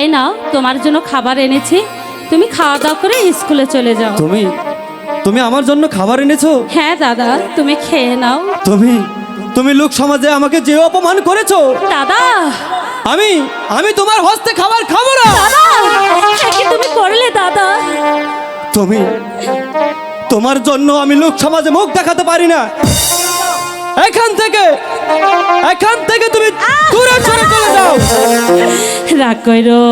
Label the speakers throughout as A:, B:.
A: এই নাও তোমার জন্য খাবার এনেছি। তুমি খাওয়া দাওয়া করে স্কুলে চলে যাও।
B: তুমি তুমি আমার জন্য খাবার এনেছো?
A: হ্যাঁ দাদা তুমি খেয়ে নাও।
B: তুমি তুমি লোক সমাজে আমাকে যে অপমান করেছ?
A: দাদা!
B: আমি আমি তোমার হস্তে খাবার খাব না!
A: দাদা! তুমি করলে দাদা?
B: তুমি তোমার জন্য আমি লোক সমাজে মুখ দেখাতে পারি না! এখান থেকে তুমি দূরে সরে চলে যাও।
A: রাগ করো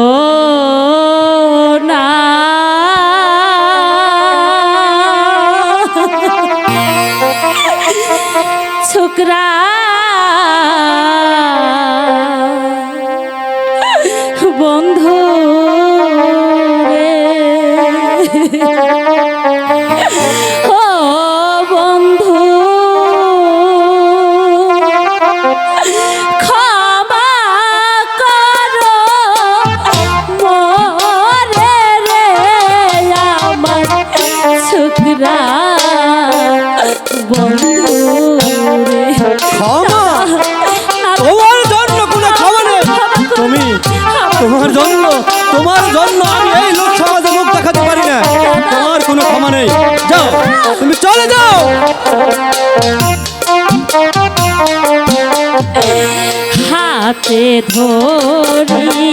A: না। ছোকরা। বন্ধু
B: তোমার জন্য কোনো ক্ষমা নেই। তুমি, তোমার তোমার জন্য আমি এই লোক সমাজে মুখ দেখাতে পারি না। তোমার কোনো ক্ষমা নেই। যাও, তুমি চলে যাও।
A: হাতে ধরি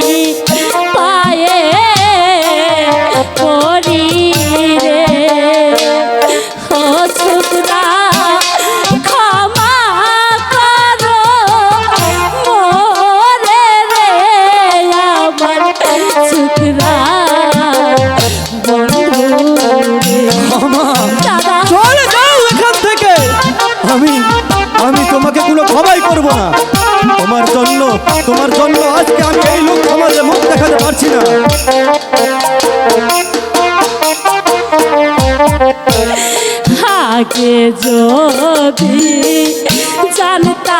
B: কোনো ক্ষমাই করব না। তোমার জন্য তোমার জন্য আজকে আমি এই লোক সমাজে মুখ দেখাতে পারছি না।
A: আগে যদি জানতা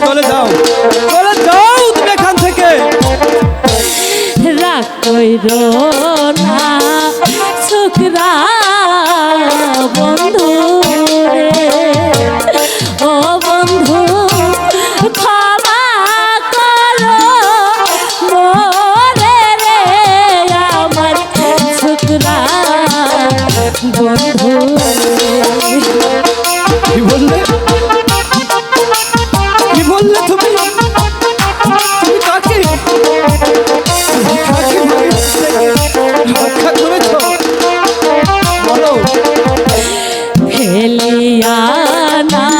B: চলে যাও। চলে যাও তুমি এখান থেকে।
A: বন্ধু না